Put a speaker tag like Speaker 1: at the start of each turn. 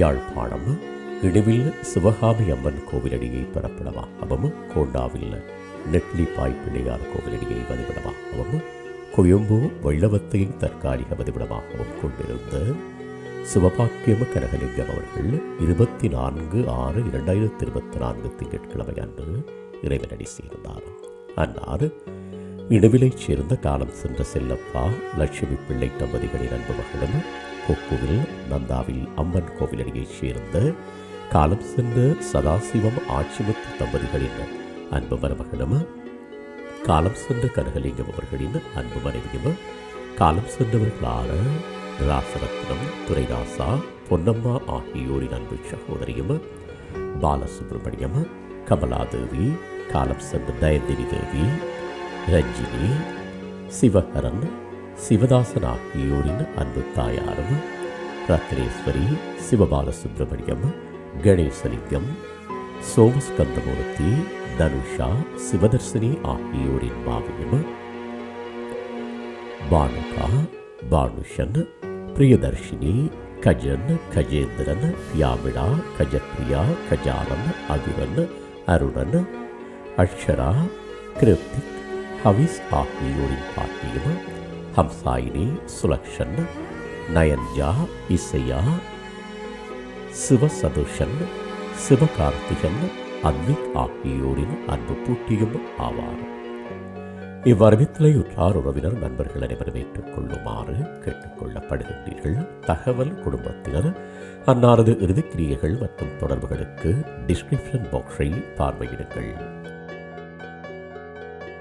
Speaker 1: யாழ்ப்பாணம் இடுவில் சிவகாமி அம்மன் கோவிலடியை பரப்பிடமாகவும் கோண்டாவில் நெட்லி பிள்ளையார் கோவிலடியை வதிவிடமாகவும் கொயம்பு வெள்ளவத்தையின் தற்காலிக வதிவிடமாகவும் கொண்டிருந்த சிவபாக்கியம கனகலிங்கம் அவர்கள் இருபத்தி நான்கு ஆறு இரண்டாயிரத்தி இருபத்தி நான்கு திங்கட்கிழமை அன்று இறைவனடி சேர்ந்தார். அன்னார் இடுவிலைச் சேர்ந்த காலம் சென்ற செல்லப்பா லட்சுமி பிள்ளை தம்பதிகளின் அன்பு மகளும் கொக்குவில் நந்தாவில் அம்மன் கோவிலடியைச் சேர்ந்த காலம் சென்ற சதாசிவம் ஆட்சிமுத்து தம்பதிகளின் அன்பு மருமகளும் காலம் சென்ற கனகலிங்கம் அவர்களின் அன்பு மனைவியும் காலம் சென்றவர்களான ராசரத்னம் துரைதாசா பொன்னம்மா ஆகியோரின் அன்பு சகோதரியும் பாலசுப்ரமணியம் கமலாதேவி காலம் சென்ற தயந்தினி தேவி ரஞ்சினி சிவகரன் சிவதாசன் ஆகியோரின் அன்பு தாயாரும் ரத்னேஸ்வரி சிவபாலசுப்ரமணியம் கணேசலிங்கம் சோமஸ்கந்தமூர்த்தி தனுஷா சிவதர்சினி ஆகியோரின் மாவியும் பானுகா பானுஷன் பிரியதர்ஷினி கஜன் கஜேந்திரன் யாமிடா கஜப்ரியா கஜானன் அகிரன் அருணன் அக்ஷரா கிருத்திக் ஹவிஸ் ஆகியோரின் பாட்டியும் ஹம்சாயினி சுலக்ஷன் நயன்ஜா இசையா சிவசதுஷன் சிவகார்த்திகன் அத்விக் ஆகியோரின் அன்பு பூட்டியும் ஆவார். இவ்வரவித்தலையுற்றார் உறவினர் நண்பர்கள் அனைவரும் ஏற்றுக்கொள்ளுமாறு கேட்டுக்கொள்ளப்படுகின்றீர்கள். தகவல் குடும்பத்தினர் அன்னாரது இறுதிக்கிரியைகள் மற்றும் தொடர்புகளுக்கு டிஸ்கிரிப்ஷன் பாக்ஸை பார்வையிடுங்கள்.